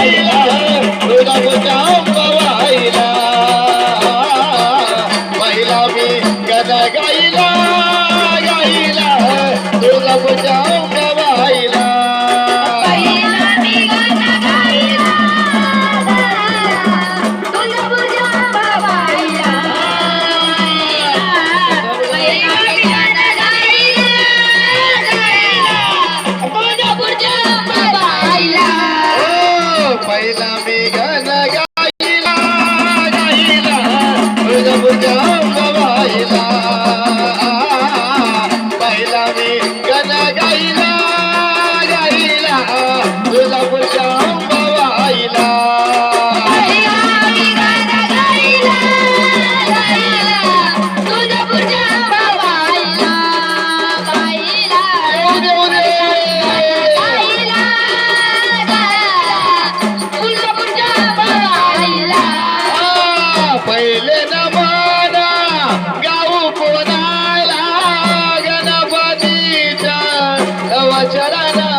गाईला गाईला. तुळजापूरच्या अंबाबाईला পাইলামি पहिले नमाना गाऊ पुन्हा लागणपतीच्या वचरणा